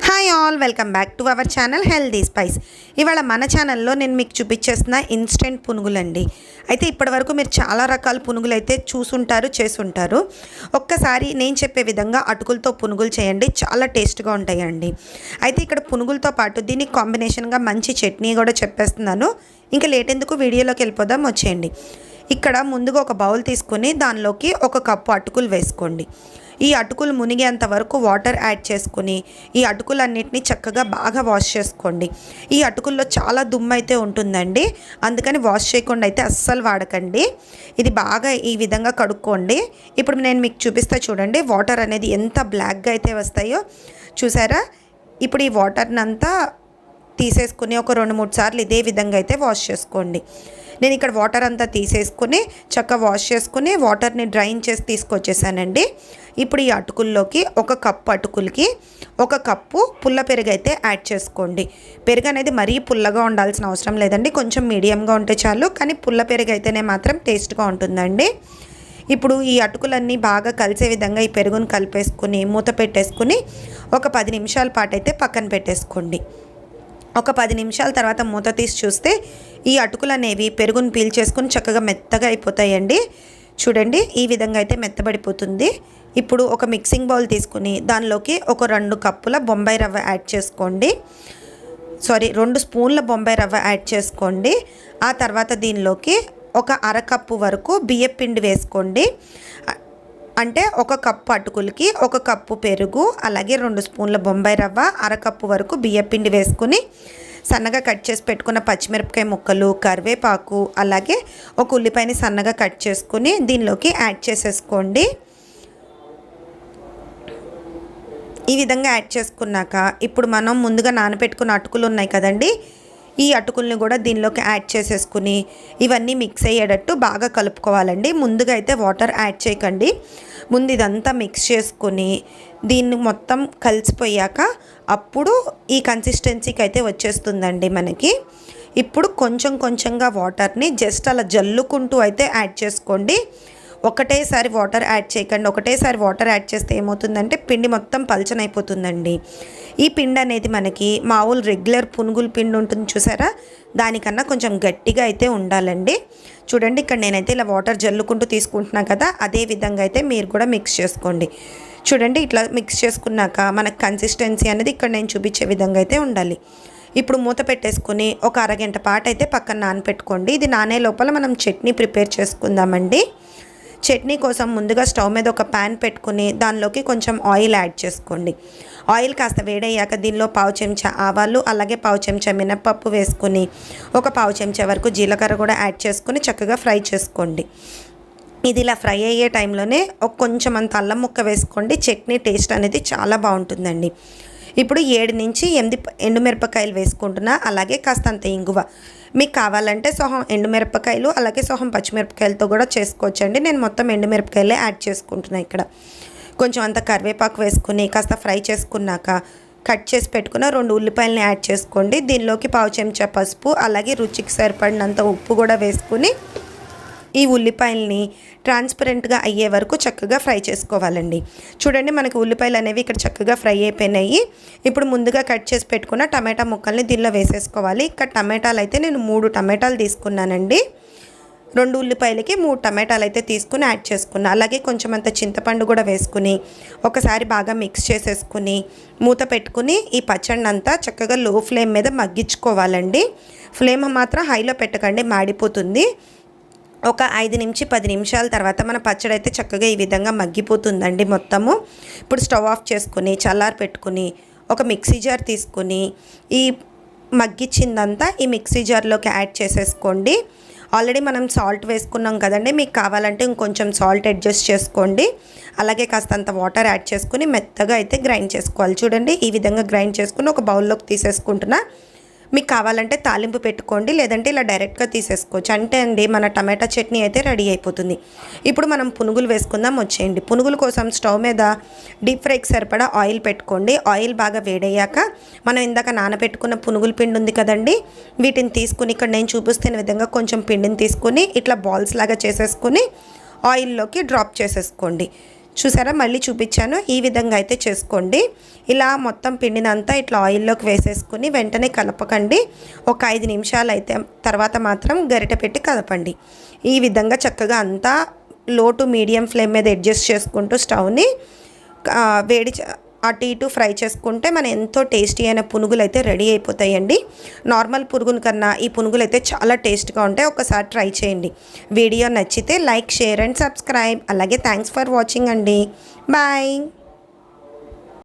Hi all welcome back to our channel healthy spice ఇవాళ మన ఛానల్లో నేను మీకు చూపించేస్తున్న ఇన్స్టెంట్ పునుగులండి. అయితే ఇప్పటివరకు మీరు చాలా రకాల పునుగులు అయితే చూసుంటారు చేసుంటారు. ఒక్కసారి నేను చెప్పే విధంగా అటుకులతో పునుగులు చేయండి చాలా టేస్ట్గా ఉంటాయండి. అయితే ఇక్కడ పునుగులతో పాటు దీనికి కాంబినేషన్గా మంచి చట్నీ కూడా చెప్పేస్తున్నాను. ఇంకా లేట్ ఎందుకు వీడియోలోకి వెళ్ళిపోదాం వచ్చేయండి. ఇక్కడ ముందుగా ఒక బౌల్ తీసుకొని దానిలోకి ఒక కప్పు అటుకులు వేసుకోండి. ఈ అటుకులు మునిగేంత వరకు వాటర్ యాడ్ చేసుకుని ఈ అటుకులన్నిటిని చక్కగా బాగా వాష్ చేసుకోండి. ఈ అటుకుల్లో చాలా దుమ్ము అయితే ఉంటుందండి. అందుకని వాష్ చేయకుండా అయితే అస్సలు వాడకండి. ఇది బాగా ఈ విధంగా కడుక్కోండి. ఇప్పుడు నేను మీకు చూపిస్తా చూడండి. వాటర్ అనేది ఎంత బ్లాక్గా అయితే వస్తాయో చూసారా? ఇప్పుడు ఈ వాటర్ని అంతా తీసేసుకుని ఒక రెండు మూడు సార్లు ఇదే విధంగా అయితే వాష్ చేసుకోండి. నేను ఇక్కడ వాటర్ అంతా తీసేసుకుని చక్కగా వాష్ చేసుకుని వాటర్ని డ్రైన్ చేసి తీసుకొచ్చేసానండి. ఇప్పుడు ఈ అటుకుల్లోకి ఒక కప్పు అటుకులకి ఒక కప్పు పుల్ల పెరుగు అయితే యాడ్ చేసుకోండి. పెరుగు అనేది మరీ పుల్లగా ఉండాల్సిన అవసరం లేదండి. కొంచెం మీడియంగా ఉంటే చాలు కానీ పుల్ల పెరుగు అయితేనే మాత్రం టేస్ట్గా ఉంటుందండి. ఇప్పుడు ఈ అటుకులన్నీ బాగా కలిసే విధంగా ఈ పెరుగును కలిపేసుకుని మూత పెట్టేసుకుని ఒక పది నిమిషాల పాటు అయితే పక్కన పెట్టేసుకోండి. ఒక పది నిమిషాల తర్వాత మూత తీసి చూస్తే ఈ అటుకులు అనేవి పెరుగును పీల్చేసుకుని చక్కగా మెత్తగా అయిపోతాయండి. చూడండి ఈ విధంగా అయితే మెత్తబడిపోతుంది. ఇప్పుడు ఒక మిక్సింగ్ బౌల్ తీసుకుని దానిలోకి ఒక రెండు కప్పుల బొంబాయి రవ్వ యాడ్ చేసుకోండి. సారీ రెండు స్పూన్ల బొంబాయి రవ్వ యాడ్ చేసుకోండి. ఆ తర్వాత దీనిలోకి ఒక అరకప్పు వరకు బియ్యపిండి వేసుకోండి. అంటే ఒక కప్పు అటుకులకి ఒక కప్పు పెరుగు అలాగే రెండు స్పూన్ల బొంబాయి రవ్వ అరకప్పు వరకు బియ్యపిండి వేసుకుని సన్నగా కట్ చేసి పెట్టుకున్న పచ్చిమిరపకాయ ముక్కలు కరివేపాకు అలాగే ఒక ఉల్లిపాయని సన్నగా కట్ చేసుకుని దీనిలోకి యాడ్ చేసేసుకోండి. ఈ విధంగా యాడ్ చేసుకున్నాక ఇప్పుడు మనం ముందుగా నానబెట్టుకున్న అటుకులు ఉన్నాయి కదండీ ఈ అటుకుల్ని కూడా దీనిలోకి యాడ్ చేసేసుకుని ఇవన్నీ మిక్స్ అయ్యేటట్టు బాగా కలుపుకోవాలండి. ముందుగా అయితే వాటర్ యాడ్ చేయకండి. ముందు ఇదంతా మిక్స్ చేసుకుని దీన్ని మొత్తం కలిసిపోయాక అప్పుడు ఈ కన్సిస్టెన్సీకి అయితే వచ్చేస్తుందండి మనకి. ఇప్పుడు కొంచెం కొంచెంగా వాటర్ని జస్ట్ అలా జల్లుకుంటూ అయితే యాడ్ చేసుకోండి. ఒకటేసారి వాటర్ యాడ్ చేయకండి ఒకటేసారి వాటర్ యాడ్ చేస్తే ఏమవుతుందంటే పిండి మొత్తం పలచనైపోతుందండి. ఈ పిండి అనేది మనకి మామూలు రెగ్యులర్ పునుగుల పిండి ఉంటుంది చూసారా? దానికన్నా కొంచెం గట్టిగా అయితే ఉండాలండి. చూడండి ఇక్కడ నేనైతే ఇలా వాటర్ జల్లుకుంటూ తీసుకుంటున్నా కదా అదే విధంగా అయితే మీరు కూడా మిక్స్ చేసుకోండి. చూడండి ఇట్లా మిక్స్ చేసుకున్నాక మనకు కన్సిస్టెన్సీ అనేది ఇక్కడ నేను చూపించే విధంగా అయితే ఉండాలి. ఇప్పుడు మూత పెట్టేసుకుని ఒక అరగంట పాటు అయితే పక్కన నానపెట్టుకోండి. ఇది నానే లోపల మనం చట్నీ ప్రిపేర్ చేసుకుందామండి. చట్నీ కోసం ముందుగా స్టవ్ మీద ఒక ప్యాన్ పెట్టుకుని దానిలోకి కొంచెం ఆయిల్ యాడ్ చేసుకోండి. ఆయిల్ కాస్త వేడయ్యాక దీనిలో పావు చెంచా ఆవాలు అలాగే పావు చెంచా మినప్పప్పు వేసుకుని ఒక పావు చెంచా వరకు జీలకర్ర కూడా యాడ్ చేసుకుని చక్కగా ఫ్రై చేసుకోండి. ఇది ఇలా ఫ్రై అయ్యే టైంలోనే ఒక కొంచెం అంత అల్లం ముక్క వేసుకోండి. చట్నీ టేస్ట్ అనేది చాలా బాగుంటుందండి. ఇప్పుడు ఏడు నుంచి ఎనిమిది ఎండుమిరపకాయలు వేసుకుంటున్నా అలాగే కాస్తంత ఇంగువ. మీకు కావాలంటే సొహం ఎండుమిరపకాయలు అలాగే సొహం పచ్చిమిరపకాయలతో కూడా చేసుకోవచ్చండి. నేను మొత్తం ఎండుమిరపకాయలే యాడ్ చేసుకుంటున్నాను ఇక్కడ. కొంచెం అంత కరివేపాకు వేసుకుని కాస్త ఫ్రై చేసుకున్నాక కట్ చేసి పెట్టుకున్న రెండు ఉల్లిపాయలని యాడ్ చేసుకోండి. దీనిలోకి పావు చెంచా పసుపు అలాగే రుచికి సరిపడినంత ఉప్పు కూడా వేసుకుని ఈ ఉల్లిపాయల్ని ట్రాన్స్పరెంట్గా అయ్యే వరకు చక్కగా ఫ్రై చేసుకోవాలండి. చూడండి మనకి ఉల్లిపాయలు అనేవి ఇక్కడ చక్కగా ఫ్రై అయిపోయినాయి. ఇప్పుడు ముందుగా కట్ చేసి పెట్టుకున్న టమాటా ముక్కల్ని దీనిలో వేసేసుకోవాలి. ఇక్కడ టమాటాలు అయితే నేను మూడు టమాటాలు తీసుకున్నానండి. రెండు ఉల్లిపాయలకి మూడు టమాటాలు అయితే తీసుకుని యాడ్ చేసుకున్నా. అలాగే కొంచెం అంత చింతపండు కూడా వేసుకుని ఒకసారి బాగా మిక్స్ చేసేసుకుని మూత పెట్టుకుని ఈ పచ్చడిని అంతా చక్కగా లో ఫ్లేమ్ మీద మగ్గించుకోవాలండి. ఫ్లేమ్ మాత్రం హైలో పెట్టకండి మాడిపోతుంది. ఒక ఐదు నుంచి పది నిమిషాల తర్వాత మన పచ్చడి అయితే చక్కగా ఈ విధంగా మగ్గిపోతుందండి మొత్తము. ఇప్పుడు స్టవ్ ఆఫ్ చేసుకుని చల్లారి పెట్టుకుని ఒక మిక్సీ జార్ తీసుకుని ఈ మగ్గిచ్చిందంతా ఈ మిక్సీ జార్లోకి యాడ్ చేసేసుకోండి. ఆల్రెడీ మనం సాల్ట్ వేసుకున్నాం కదండి మీకు కావాలంటే ఇంకొంచెం సాల్ట్ అడ్జస్ట్ చేసుకోండి. అలాగే కాస్తంత వాటర్ యాడ్ చేసుకుని మెత్తగా అయితే గ్రైండ్ చేసుకోవాలి. చూడండి ఈ విధంగా గ్రైండ్ చేసుకుని ఒక బౌల్లోకి తీసేసుకుంటున్నా. మీకు కావాలంటే తాలింపు పెట్టుకోండి లేదంటే ఇలా డైరెక్ట్గా తీసేసుకోవచ్చు. అంటే అండి మన టమాటా చట్నీ అయితే రెడీ అయిపోతుంది. ఇప్పుడు మనం పునుగులు వేసుకుందాం వచ్చేయండి. పునుగుల కోసం స్టవ్ మీద డీప్ ఫ్రైకి సరిపడా ఆయిల్ పెట్టుకోండి. ఆయిల్ బాగా వేడయ్యాక మనం ఇందాక నానబెట్టుకున్న పునుగుల పిండి ఉంది కదండి వీటిని తీసుకుని ఇక్కడ నేను చూపిస్తున్న విధంగా కొంచెం పిండిని తీసుకుని ఇట్లా బాల్స్ లాగా చేసేసుకుని ఆయిల్లోకి డ్రాప్ చేసేసుకోండి. చూసారా? మళ్ళీ చూపించాను. ఈ విధంగా అయితే చేసుకోండి. ఇలా మొత్తం పిండినంతా ఇట్లా ఆయిల్లోకి వేసేసుకుని వెంటనే కలపకండి. ఒక ఐదు నిమిషాలు అయితే తర్వాత మాత్రం గరిట పెట్టి కలపండి. ఈ విధంగా చక్కగా అంతా లో టు మీడియం ఫ్లేమ్ మీద అడ్జస్ట్ చేసుకుంటూ స్టవ్ని వేడి అటు ఇటు ఫ్రై చేసుకుంటే మన ఎంతో టేస్టీ అయిన పునుగులు అయితే రెడీ అయిపోతాయండి. నార్మల్ పురుగుల కన్నా ఈ పునుగులు అయితే చాలా టేస్ట్గా ఉంటాయి. ఒకసారి ట్రై చేయండి. వీడియో నచ్చితే లైక్ షేర్ అండ్ సబ్స్క్రైబ్. అలాగే థ్యాంక్స్ ఫర్ వాచింగ్ అండి. బాయ్.